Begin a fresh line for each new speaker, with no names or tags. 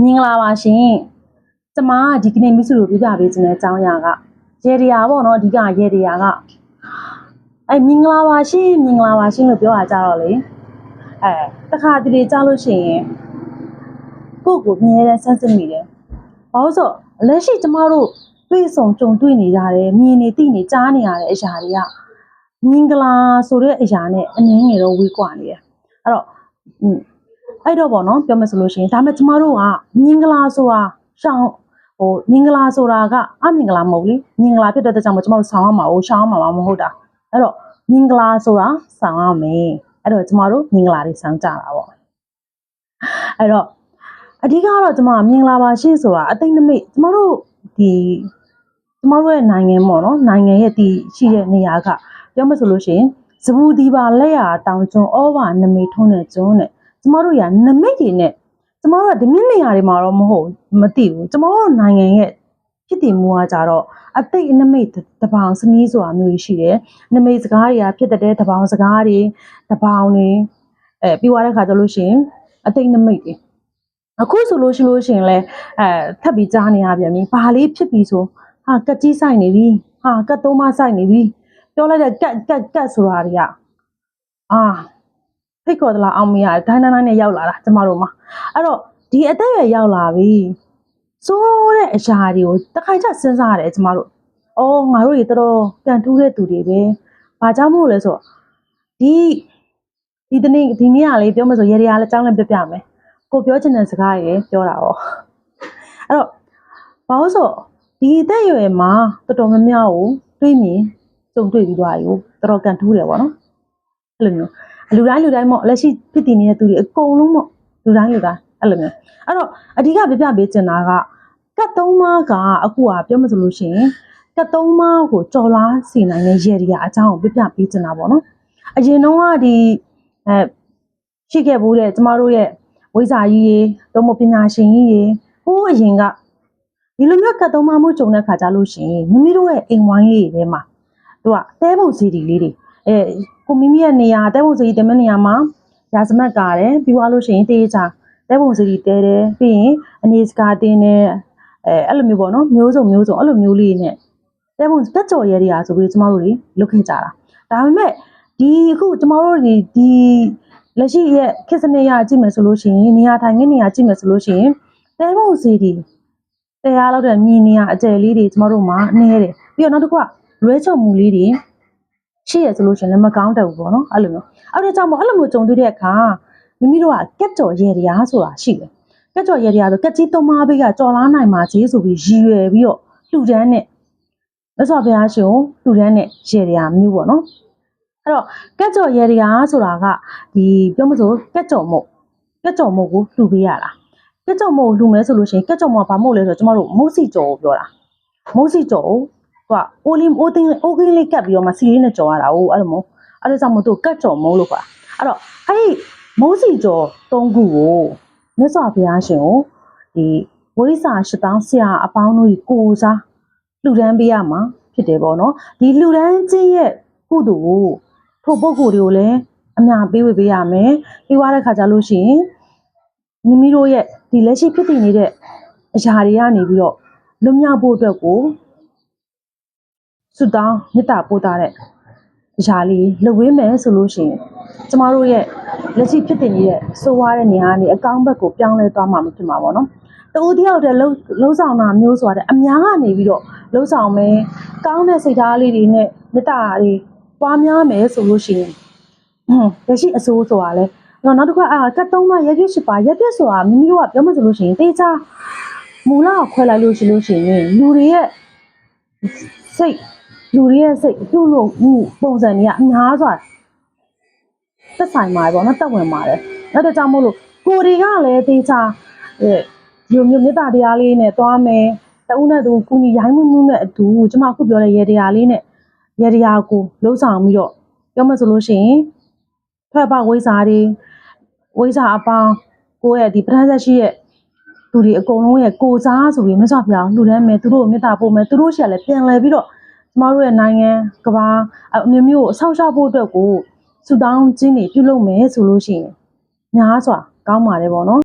မင်္ဂလာပါရှင်ကျမကဒီကနေ့မိစုကိုပြပြပေးခြင်းတဲ့အကြောင်းအရာကရေဒီယာပေါ့နော်အဓိကရေဒီယာကအဲမင်္ဂလာပါရှင်မင်္ဂလာပါရှင်လို့ပြောရကြတော့လေအဲတခါတလေကြားလို့ရှိရင်ကိုယ့်ကိုအမြဲတမ်းဆန်းစစ်မိတယ်ဘာလို့ဆိုလက်ရှိကျမတို့တွေ့ဆုံကြုံတွေ့နေကြတယ်မြင်နေသိနေကြားနေရတဲ့အရာတွေကမင်္ဂလာဆိုတဲ့အရာနဲ့အနည်းငယ်တော့ဝေးကွာနေတယ်အဲ့တော့อืม အဲ့တော့ပေါ့နော်ပြောမယ်ဆိုလို့ရှိရင်ဒါပေမဲ့ကျမတို့ကမင်္ဂလာဆိုတာရှောင်းဟိုမင်္ဂလာဆိုတာကအမင်္ဂလာမဟုတ်လေမင်္ဂလာဖြစ်တဲ့အတွက်ကြောင့်မို့ကျမတို့ဆောင်းရမှာဟိုရှောင်းရမှာမဟုတ်တာအဲ့တော့မင်္ဂလာဆိုတာဆောင်းရမယ်အဲ့တော့ကျမတို့မင်္ဂလာတွေဆောင်းကြတာပေါ့အဲ့တော့အဓိကတော့ကျမကမင်္ဂလာပါရှင်းဆိုတာအသိနမိတ်ကျမတို့ဒီကျမတို့ရဲ့နိုင်ငံပေါ့နော်နိုင်ငံရဲ့ဒီရှိတဲ့နေရာကပြောမယ်ဆိုလို့ရှိရင်ဇဘူဒီပါလက်ရတောင်ကျွန်းဩဘာနမိတ်ထုံးတဲ့ကျွန်းတဲ့ ကျမတို့ရနမိတ်တွေနဲ့ကျမတို့ကဒီမြင့်နေရာတွေမှာတော့မဟုတ်မသိဘူးကျမတို့နိုင်ငံရဲ့ဖြစ်တည်မှုကကြတော့အသိနမိတ်တပောင်စနည်းဆိုတာမျိုးရှိတယ်နမိတ်စကားတွေကဖြစ်တဲ့တပောင်စကားတွေတပောင်တွေအဲပြီးသွားတဲ့ခါကျလို့ရှိရင်အသိနမိတ်တွေအခုဆိုလို့ရှိလို့ရှိရင်လဲအဲထပ်ပြီးကြားနေရပြန်ပြီဘာလေးဖြစ်ပြီဆိုဟာကက်ကြီးဆိုင်နေပြီဟာကက်သုံးမဆိုင်နေပြီပြောလိုက်တဲ့ကက်ကက်ကက်ဆိုတာတွေကအာ ဖိတ်ခေါ်သလားအောင်မရဒိုင်းဒိုင်းဒိုင်းနဲ့ရောက်လာတာကျမတို့မှာအဲ့တော့ဒီအသက်အရွယ်ရောက်လာပြီစိုးတဲ့အရာတွေကိုတစ်ခါကျစဉ်းစားရတယ်ကျမတို့အော်ငါတို့တွေတော်တော်ကန်ထူးတဲ့သူတွေပဲဘာကြောင့်မို့လဲဆိုတော့ဒီဒီတနေ့ဒီနေ့ကလေးပြောမှဆိုရေရရလည်းအကြောင်းလည်းပြပြမယ်ကိုပြောချင်တဲ့စကားတွေပြောတာပေါ့အဲ့တော့ဘာလို့ဆိုဒီအသက်အရွယ်မှာတော်တော်များများကိုတွေးမြင်ကြုံတွေ့ပြီးသွားပြီကိုတော်တော်ကန်ထူးတယ်ပေါ့နော်အဲ့လိုမျိုး လူတိုင်းလူတိုင်းပေါ့လက်ရှိဖြစ်တည်နေတဲ့သူတွေအကုန်လုံးပေါ့လူတိုင်းလူတိုင်းအဲ့လိုမျိုးအဲ့တော့အဓိကပြပြပေးချင်တာကကတ်သုံးမကအခုကပြောမစလို့ရှိရင်ကတ်သုံးမကိုကြော်လားစီနိုင်တဲ့ရေဒီယာအကြောင်းကိုပြပြပေးချင်တာပေါ့နော်အရင်တော့ကဒီအဲရှိခဲ့ဘူးတဲ့ကျမတို့ရဲ့ဝိဇာကြီးရေသုံးမပညာရှင်ကြီးရေဟိုးအရင်ကဒီလိုမျိုးကတ်သုံးမမှုကြုံတဲ့ခါကြလို့ရှိရင်မိမိတို့ရဲ့အိမ်ဝိုင်းရေးတွေထဲမှာသူကတဲပုံစီဒီလေးတွေ အဲကိုမိမိရဲ့နေရာတဲပုံစရီတဲမဲ့နေရာမှာရာဇမတ်ကားတယ်ပြီးသွားလို့ရှိရင်တေးချာတဲပုံစရီတဲတယ်ပြီးရင်အနေစကာတင်းတယ်အဲအဲ့လိုမျိုးပေါ့နော်မျိုးစုံမျိုးစုံအဲ့လိုမျိုးလေးနဲ့တဲပုံတက်ကြော်ရဲတွေအားဆိုပြီးကျမတို့တွေလုတ်ခဲ့ကြတာဒါပေမဲ့ဒီအခုကျမတို့ဒီဒီလက်ရှိရဲ့ခေတ်စနစ်ရကြည့်မယ်ဆိုလို့ရှိရင်နေရာထိုင်ခင်းနေရာကြည့်မယ်ဆိုလို့ရှိရင်တဲပုံစရီတရားလောက်တဲ့မြင်နေရအကျယ်လေးတွေကျမတို့မှာနေတယ်ပြီးတော့နောက်တစ်ခုကလွဲချော်မှုလေးတွေ ရှိရဆိုလို့ရှရင်လည်းမကောင်းတတ်ဘူးပေါ့နော်အဲ့လိုမျိုးအဲ့ဒါကြောင့်မို့အဲ့လိုမျိုးကြုံတွေ့တဲ့အခါမိမိတို့ကကက်ကြော်ရေတရားဆိုတာရှိတယ်ကက်ကြော်ရေတရားဆိုကက်ကြီးသုံးပါးဘေးကကြော်လားနိုင်မှာကြီးဆိုပြီးရည်ရွယ်ပြီးတော့လှူဒန်းနဲ့လက်စော်ဘုရားရှင်ကိုလှူဒန်းနဲ့ရေတရားမျိုးပေါ့နော်အဲ့တော့ကက်ကြော်ရေတရားဆိုတာကဒီပြောမစို့ကက်ကြော်မို့ကက်ကြော်မို့ကိုလှူပေးရတာကက်ကြော်မို့ကိုလှူမဲဆိုလို့ရှိရင်ကက်ကြော်မို့ကဘာမို့လဲဆိုတော့ကျမတို့မုတ်စီကြော်ကိုပြောတာမုတ်စီကြော်ကို သူကအိုးလေးအိုးသိန်းအိုးကင်းလေးကတ်ပြီးတော့မှစီလေးနဲ့ကြော်ရတာဟုတ်အဲ့လိုမျိုးအဲ့ဒါကြောင့်မို့သူကတ်ကြော်မိုးလို့ခေါ်တာအဲ့တော့အဲ့ဒီမိုးစီကြော်၃ခုကိုမြတ်စွာဘုရားရှင်ကိုဒီဝိစာရှတောင်းဆရာအပေါင်းတို့ကြီးကိုစားလှူဒန်းပေးရမှာဖြစ်တယ်ပေါ့နော်ဒီလှူဒန်းခြင်းရဲ့ကုသိုလ်ကိုထိုပုဂ္ဂိုလ်တွေကိုလည်းအများပေးဝေပေးရမယ်ပြီးသွားတဲ့ခါကျလို့ရှိရင်မိမိတို့ရဲ့ဒီလက်ရှိဖြစ်တည်နေတဲ့အရာတွေကနေပြီးတော့လွတ်မြောက်ဖို့အတွက်ကို ဆုတောင်းမေတ္တာပို့တာတဲ့အရာလေးလုပ်ဝေးမယ်ဆိုလို့ရှိရင်ကျမတို့ရဲ့လက်ရှိဖြစ်တင်နေတဲ့စိုးဝါးတဲ့နေရာကနေအကောင်းဘက်ကိုပြောင်းလဲသွားမှာမဖြစ်မှာပေါ့နော်။တူတယောက်တည်းလှုပ်လှုပ်ဆောင်တာမျိုးဆိုတာတဲ့အများကနေပြီးတော့လှုပ်ဆောင်မယ်ကောင်းတဲ့စိတ်ဓာတ်လေးတွေနဲ့မေတ္တာတွေပွားများမယ်ဆိုလို့ရှိရင်ဟွန်းလက်ရှိအစိုးဆိုတာလဲနောက်နောက်တစ်ခါအာကတ်သုံးပါရက်ရွှေရှိပါရက်ပြည့်ဆိုတာမိမိတို့ကပြောမှဆိုလို့ရှိရင်တေချာမူလကိုခွဲလိုက်လို့ရှိလို့ရှိရင်လူတွေရဲ့စိတ် လူတွေရဲ့စိတ်ပြုလို့မှုပုံစံတွေကအများစွာသက်ဆိုင်ပါတယ်ပေါ့နော်တက်ဝင်ပါတယ်အဲ့ဒါကြောင့်မို့လို့ကိုယ်တွေကလည်းတေချာအဲဒီလိုမျိုးမေတ္တာတရားလေးနဲ့သွားမယ်တဦးနဲ့တူကုညီရိုင်းမှုမှုနဲ့အတူကျမအခုပြောတဲ့ရေတရားလေးနဲ့ရေတရားကိုလှုပ်ဆောင်ပြီးတော့ပြောမှဆိုလို့ရှိရင်ထွက်ပေါက်ဝိဇ္ဇာတွေဝိဇ္ဇာအပေါင်းကိုယ့်ရဲ့ဒီပဋ္ဌာန်းဆက်ရှိရဲ့သူတွေအကုန်လုံးရဲ့ကိုစားဆိုပြီးမြတ်စွာဘုရားလှူဒန်းမယ်သူတို့ကိုမေတ္တာပို့မယ်သူတို့ရှာလည်းပြန်လဲပြီးတော့ ကျမတို့ရဲ့နိုင်ငံကဘာအမျိုးမျိုးကိုအဆောက်အအုံဖို့အတွက်ကိုစုတောင်းခြင်းတွေပြုလုပ်မယ်ဆိုလို့ရှိရင်များစွာကောင်းပါတယ်ပေါ့နော်